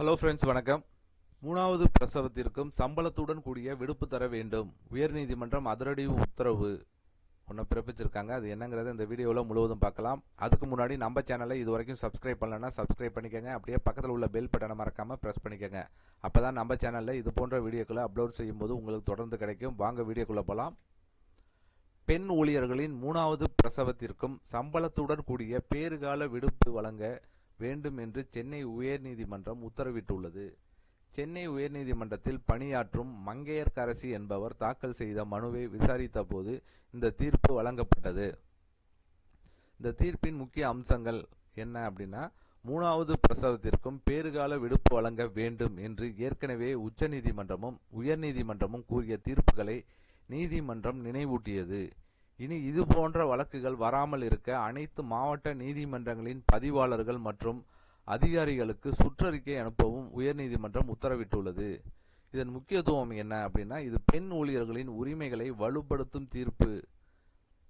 Hello friends வணக்கம். மூணாவது பிரசவத்திற்கும் சம்பளத்துடன் கூடிய விடுப்பு தர வேண்டும். உயர்நீதிமன்றம் அதிரடி உத்தரவு ஒன்று பிறப்பிச்சிருக்காங்க. அது என்னங்கிறத இந்த வீடியோவில் முழுவதும் பார்க்கலாம். அதுக்கு முன்னாடி நம்ம சேனலை இது வரைக்கும் சப்ஸ்கிரைப் பண்ணலன்னா சப்ஸ்கிரைப் பண்ணிக்கோங்க. அப்படியே பக்கத்தில் உள்ள பெல் பட்டனை மறக்காமல் ப்ரெஸ் பண்ணிக்கோங்க. அப்போ தான் நம்ம சேனலில் இது போன்ற வீடியோக்களை அப்லோட் செய்யும்போது உங்களுக்கு தொடர்ந்து கிடைக்கும். வாங்க வீடியோக்குள்ளே போகலாம் பெண் ஊழியர்களின் மூணாவது பிரசவத்திற்கும் சம்பளத்துடன் கூடிய பேறுகால விடுப்பு வழங்க வேண்டும் என்று சென்னை உயர்நீதிமன்றம் உத்தரவிட்டுள்ளது. சென்னை உயர்நீதிமன்றத்தில் பணியாற்றும் மங்கையர்கரசி என்பவர் தாக்கல் செய்த மனுவை விசாரித்த போது இந்த தீர்ப்பு வழங்கப்பட்டது. இந்த தீர்ப்பின் முக்கிய அம்சங்கள் என்ன அப்படின்னா மூணாவது பிரசவத்திற்கும் பேறுகால விடுப்பு வழங்க வேண்டும் என்று ஏற்கனவே உச்சநீதிமன்றமும் உயர்நீதிமன்றமும் கூறிய தீர்ப்புகளை நீதிமன்றம் நினைவூட்டியது. இனி இது போன்ற வழக்குகள் வராமல் இருக்க அனைத்து மாவட்ட நீதிமன்றங்களின் பதிவாளர்கள் மற்றும் அதிகாரிகளுக்கு சுற்றறிக்கை அனுப்பவும் உயர்நீதிமன்றம் உத்தரவிட்டுள்ளது. இதன் முக்கியத்துவம் என்ன அப்படின்னா இது பெண் ஊழியர்களின் உரிமைகளை வலுப்படுத்தும் தீர்ப்பு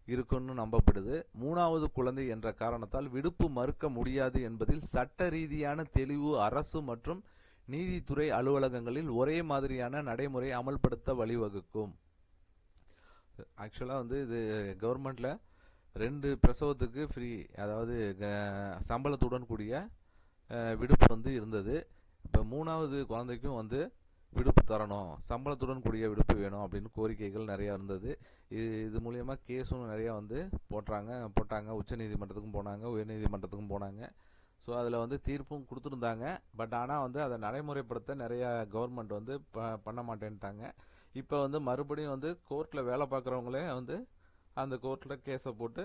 இருக்குன்னு நம்பப்படுது. மூணாவது குழந்தை என்ற காரணத்தால் விடுப்பு மறுக்க முடியாது என்பதில் சட்ட ரீதியான தெளிவு அரசு மற்றும் நீதித்துறை அலுவலகங்களில் ஒரே மாதிரியான நடைமுறை அமல்படுத்த வழிவகுக்கும். ஆக்சுவலாக வந்து இது கவர்மெண்ட்டில் ரெண்டு பிரசவத்துக்கு ஃப்ரீ அதாவது க- சம்பளத்துடன் கூடிய விடுப்பு வந்து இருந்தது. இப்போ மூணாவது குழந்தைக்கும் வந்து விடுப்பு தரணும். சம்பளத்துடன் கூடிய விடுப்பு வேணும் அப்படின்னு கோரிக்கைகள் நிறையா இருந்தது. இது இது மூலயமா கேஸும் நிறையா வந்து போட்டாங்க போட்டாங்க. உச்சநீதிமன்றத்துக்கும் போனாங்க உயர்நீதிமன்றத்துக்கும் போனாங்க. ஸோ அதில் வந்து தீர்ப்பும் கொடுத்துருந்தாங்க. பட் ஆனால் வந்து அதை நடைமுறைப்படுத்த நிறையா கவர்மெண்ட் வந்து ப பண்ண மாட்டேன்ட்டாங்க. இப்போ வந்து மறுபடியும் வந்து கோர்ட்டில் வேலை பார்க்குறவங்களே வந்து அந்த கோர்ட்டில் கேஸை போட்டு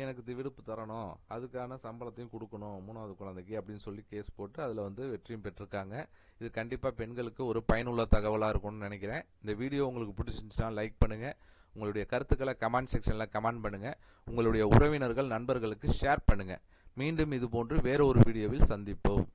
எனக்கு இது விடுப்பு தரணும். அதுக்கான சம்பளத்தையும் கொடுக்கணும் மூணாவது குழந்தைக்கு அப்படின்னு சொல்லி கேஸ் போட்டு அதில் வந்து வெற்றியும் பெற்றிருக்காங்க. இது கண்டிப்பாக பெண்களுக்கு ஒரு பயனுள்ள தகவலாக இருக்கும்னு நினைக்கிறேன். இந்த வீடியோ உங்களுக்கு பிடிச்சிருந்துச்சுன்னா லைக் பண்ணுங்கள் உங்களுடைய கருத்துக்களை கமெண்ட் செக்ஷனில் கமெண்ட் பண்ணுங்கள் உங்களுடைய உறவினர்கள் நண்பர்களுக்கு ஷேர் பண்ணுங்கள் மீண்டும் இது போன்று வேறு ஒரு வீடியோவில் சந்திப்போம்.